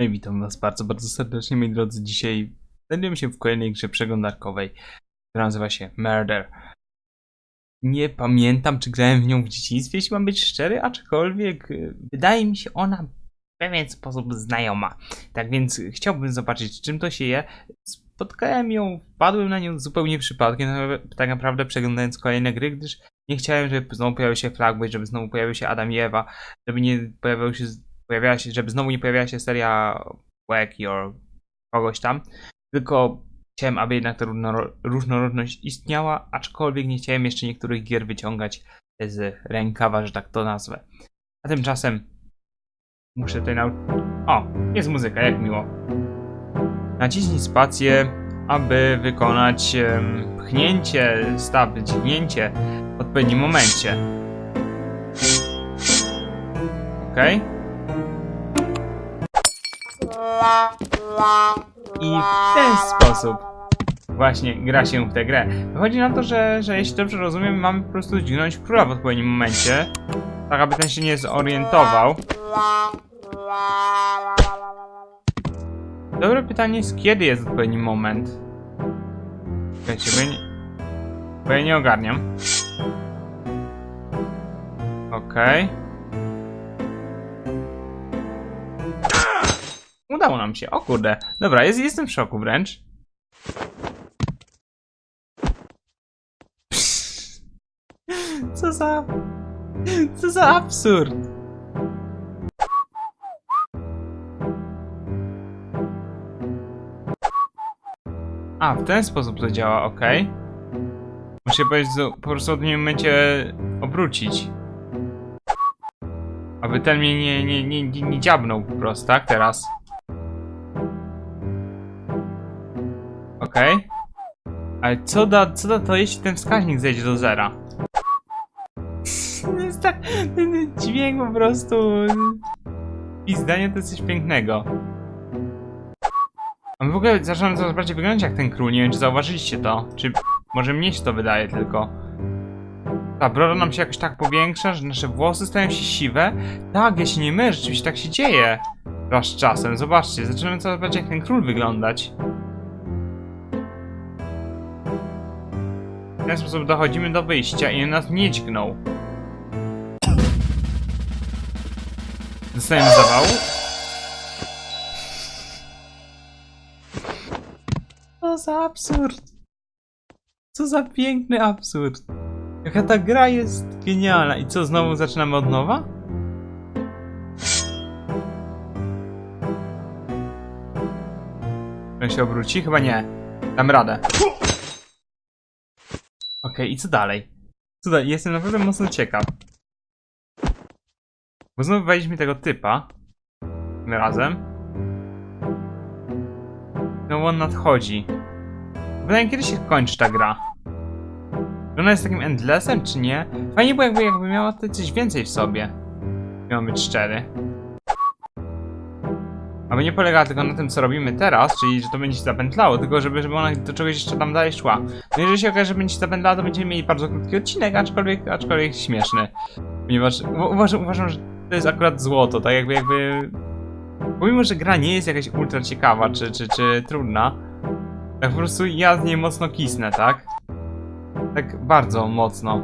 Hej, witam was bardzo, bardzo serdecznie, moi drodzy. Dzisiaj znajdujemy się w kolejnej grze przeglądarkowej, która nazywa się Murder. Nie pamiętam, czy grałem w nią w dzieciństwie, jeśli mam być szczery, aczkolwiek y, wydaje mi się ona w pewien sposób znajoma. Tak więc chciałbym zobaczyć, czym to się je. Spotkałem ją, wpadłem na nią zupełnie przypadkiem, tak- naprawdę przeglądając kolejne gry, gdyż nie chciałem, żeby znowu pojawił się Flagboy, żeby znowu pojawił się Adam i Ewa, żeby nie pojawiał się, pojawiała się, żeby znowu nie pojawiała się seria Wacky or kogoś tam, tylko chciałem, aby jednak ta różnoro- różnorodność istniała, aczkolwiek nie chciałem jeszcze niektórych gier wyciągać z rękawa, że tak to nazwę. A tymczasem muszę tutaj nauczyć... O, jest muzyka, jak miło. Naciśnij spację, aby wykonać em, pchnięcie, staw, dźgnięcie w odpowiednim momencie. Okej. I w ten sposób właśnie gra się w tę grę. Wychodzi na to, że, że jeśli dobrze rozumiem, mamy po prostu dźgnąć króla w odpowiednim momencie, tak aby ten się nie zorientował. Dobre pytanie jest, kiedy jest odpowiedni moment? Czekajcie, bo ja nie, bo ja nie ogarniam. Okej. Udało nam się, o kurde. Dobra, jest, jestem w szoku wręcz. Co za... Co za absurd. A, w ten sposób to działa, ok. Muszę po prostu w tym momencie obrócić. Aby ten mnie nie, nie, nie, nie, nie dziabnął po prostu, tak? Teraz. Okej. Ale co da, co da to, jeśli ten wskaźnik zejdzie do zera? Tak, ten dźwięk po prostu... I zdanie to jest coś pięknego. My w ogóle zaczynam coraz bardziej wyglądać jak ten król, nie wiem czy zauważyliście to, czy może mnie się to wydaje tylko. Ta broda nam się jakoś tak powiększa, że nasze włosy stają się siwe. Tak, ja się nie mylę, rzeczywiście tak się dzieje. Raz czasem, zobaczcie, zaczynamy coraz bardziej jak ten król wyglądać. Ten sposób dochodzimy do wyjścia i nas nie dźgnął. Dostajemy zawału? Co za absurd. Co za piękny absurd. Jaka ta gra jest genialna. I co, znowu zaczynamy od nowa? On się obróci? Chyba nie. Dam radę. I co dalej? Co dalej? Jestem naprawdę mocno ciekaw. Bo znowu wejdziemy tego typa. Tym razem. No on nadchodzi. Wydaje kiedy się kończy ta gra. Czy ona jest takim endlessem, czy nie? Fajnie jakby, jakby miała tutaj coś więcej w sobie. Miał być szczery. Aby nie polegała tylko na tym, co robimy teraz, czyli że to będzie się zapętlało, tylko żeby, żeby ona do czegoś jeszcze tam dalej szła. No jeżeli się okaże, że będzie się zapętlała, to będziemy mieli bardzo krótki odcinek, aczkolwiek, aczkolwiek śmieszny. Ponieważ uważam, uważam, że to jest akurat złoto, tak jakby jakby... Pomimo, że gra nie jest jakaś ultra ciekawa, czy, czy, czy trudna, tak po prostu ja z niej mocno kisnę, tak? Tak bardzo mocno.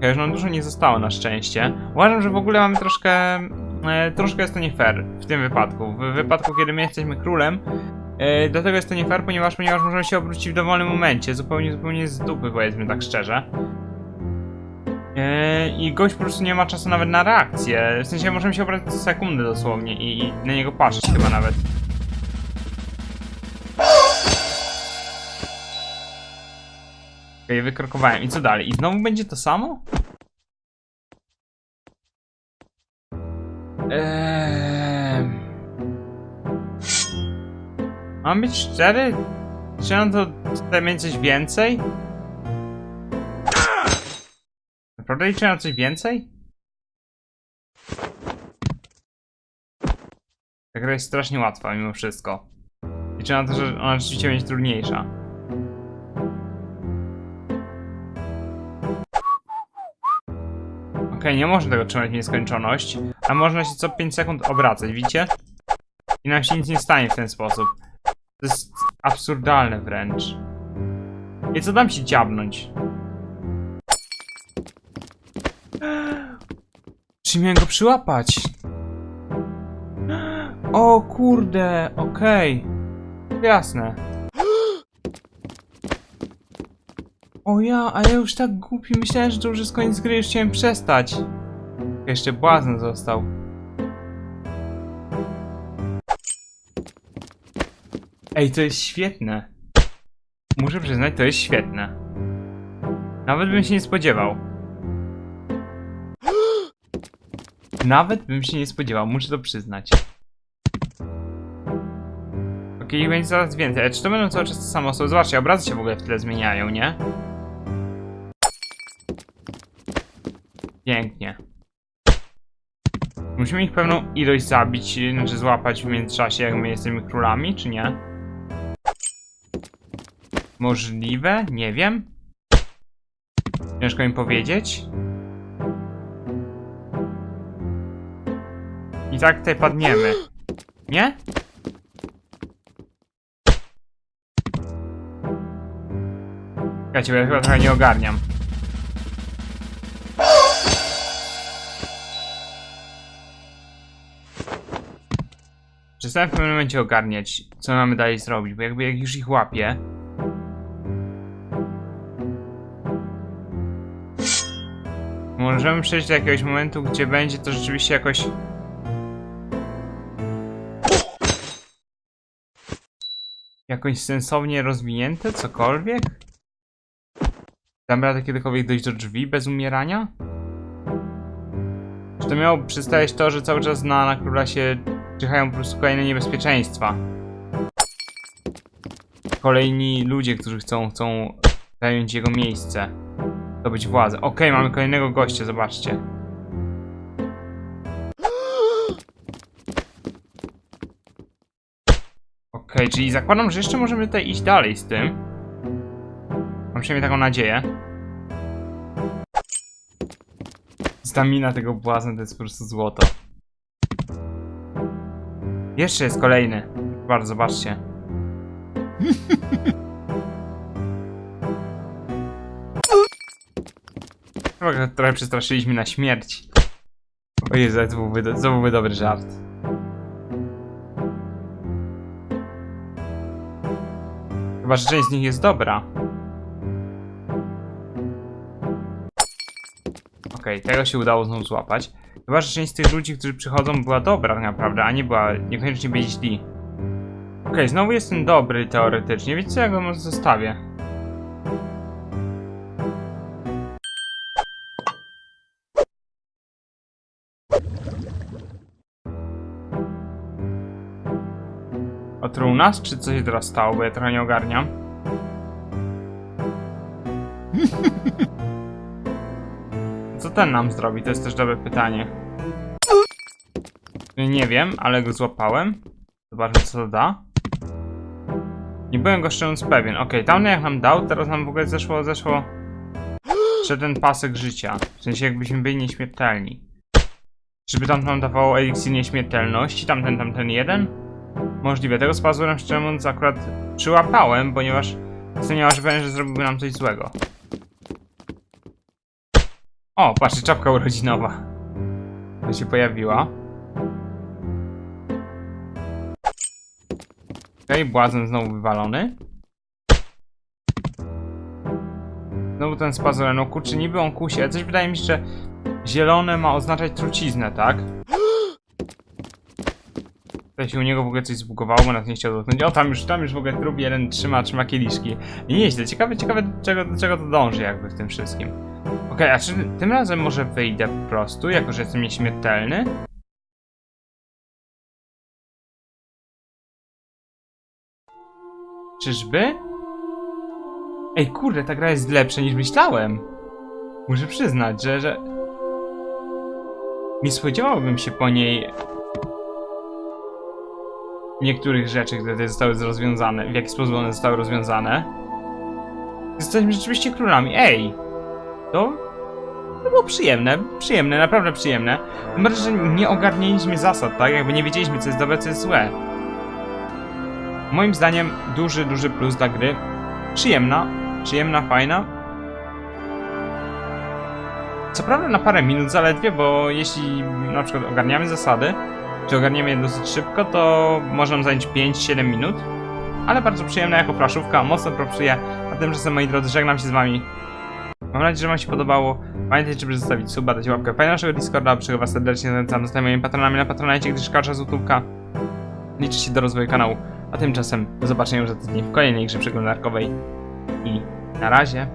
Ja już nam dużo nie zostało na szczęście. Uważam, że w ogóle mamy troszkę... E, troszkę jest to nie fair w tym wypadku. W wypadku, kiedy my jesteśmy królem, e, dlatego jest to nie fair, ponieważ, ponieważ możemy się obrócić w dowolnym momencie. Zupełnie, zupełnie z dupy, powiedzmy tak szczerze. E, I gość po prostu nie ma czasu nawet na reakcję. W sensie możemy się obrać co sekundę dosłownie i, i na niego patrzeć chyba nawet. Okej, wykrokowałem. I co dalej? I znowu będzie to samo? Mam być szczery? Czy on to chce mieć coś więcej? Naprawdę liczę na coś więcej? Ta gra jest strasznie łatwa mimo wszystko. Liczę na to, że ona rzeczywiście będzie trudniejsza. Okej, nie można tego trzymać w nieskończoność, a można się co 5 sekund obracać, widzicie? I nam się nic nie stanie w ten sposób. To jest absurdalne wręcz. I co dam ci dziabnąć? Czy miałem go przyłapać? O kurde, okej. Jasne. O ja, a ja już tak głupi myślałem, że to już jest koniec gry, już chciałem przestać. Jeszcze błazen został. Ej, to jest świetne. Muszę przyznać, to jest świetne. Nawet bym się nie spodziewał. Nawet bym się nie spodziewał, muszę to przyznać. Okej, okay, będzie coraz więcej. Czy to będą cały czas te same osoby? Zobaczcie, obrazy się w ogóle w tle zmieniają, nie? Pięknie. Musimy ich pewną ilość zabić, znaczy złapać w międzyczasie, jak my jesteśmy królami, czy nie? Możliwe? Nie wiem. Ciężko im powiedzieć. I tak tutaj padniemy. Nie? Słuchajcie, bo ja chyba trochę nie ogarniam. Przestałem w pewnym momencie ogarniać, co mamy dalej zrobić, bo jakby jak już ich łapię... Możemy przejść do jakiegoś momentu, gdzie będzie to rzeczywiście jakoś... Jakoś sensownie rozwinięte, cokolwiek? Dam radę kiedykolwiek dojść do drzwi bez umierania? Czy to miało przedstawiać to, że cały czas na, na króla się czyhają po prostu kolejne niebezpieczeństwa? Kolejni ludzie, którzy chcą, chcą zająć jego miejsce. Zdobyć władzę. Okej, mamy kolejnego gościa, zobaczcie. Okej, czyli zakładam, że jeszcze możemy tutaj iść dalej z tym. Mam przynajmniej taką nadzieję. Stamina tego błazna to jest po prostu złoto. Jeszcze jest kolejny. Bardzo, zobaczcie. Chyba trochę przestraszyliśmy na śmierć. O Jezu, to byłby, do, to byłby dobry żart. Chyba, że część z nich jest dobra. Okej, tego się udało znowu złapać. Chyba, że część z tych ludzi, którzy przychodzą, była dobra naprawdę, a nie była, niekoniecznie byli źli. Okej, znowu jestem dobry teoretycznie, więc ja go może zostawię? Otruł nas, czy co się teraz stało, bo ja trochę nie ogarniam. Co ten nam zrobi? To jest też dobre pytanie. Nie wiem, ale go złapałem. Zobaczmy co to da. Nie byłem go szczerze pewien. Okej, tamten jak nam dał, teraz nam w ogóle zeszło, zeszło... Jeszcze ten pasek życia. W sensie jakbyśmy byli nieśmiertelni. Czyżby tam nam dawało eliksir nieśmiertelności, tamten, tamten jeden? Możliwe. Tego z pazurem szczerze akurat przyłapałem, ponieważ jestem pewien, że zrobiłby nam coś złego. O, patrzcie, czapka urodzinowa. To się pojawiła. Okej, okay, błazen znowu wywalony. Znowu ten z pazurem. No kurczę, niby on kusi, ale coś wydaje mi się, że zielone ma oznaczać truciznę, tak? Tutaj się u niego w ogóle coś zbugowało, bo nas nie chciał dotknąć. O, tam już, tam już w ogóle trup jeden trzyma, trzyma kieliszki. Nieźle, ciekawe, ciekawe do czego, do czego to dąży jakby w tym wszystkim. Okej, a czy tym razem może wyjdę po prostu, jako że jestem nieśmiertelny? Czyżby? Ej, kurde, ta gra jest lepsza niż myślałem. Muszę przyznać, że, że... Nie spodziewałbym się po niej... Niektórych rzeczy, które zostały rozwiązane, w jaki sposób one zostały rozwiązane. Jesteśmy rzeczywiście królami. Ej! To To było przyjemne, przyjemne, naprawdę przyjemne. Bardziej, że nie ogarnieliśmy zasad, tak? Jakby nie wiedzieliśmy, co jest dobre, co jest złe. Moim zdaniem duży, duży plus dla gry. Przyjemna, przyjemna, fajna. Co prawda na parę minut zaledwie, bo jeśli na przykład ogarniamy zasady, czy ogarniemy je dosyć szybko, to może nam zająć 5-7 minut. Ale bardzo przyjemna jako plaszówka, mocno propsuję. A tymczasem moi drodzy, żegnam się z wami. Mam nadzieję, że wam się podobało. Pamiętajcie, żeby zostawić suba, dać łapkę w naszego Discorda, czego was serdecznie zachęcam. Zostań moimi patronami na Patronite, gdyż każda złotówka liczy się do rozwoju kanału. A tymczasem do zobaczenia już za tydzień w kolejnej grze przeglądarkowej. I na razie.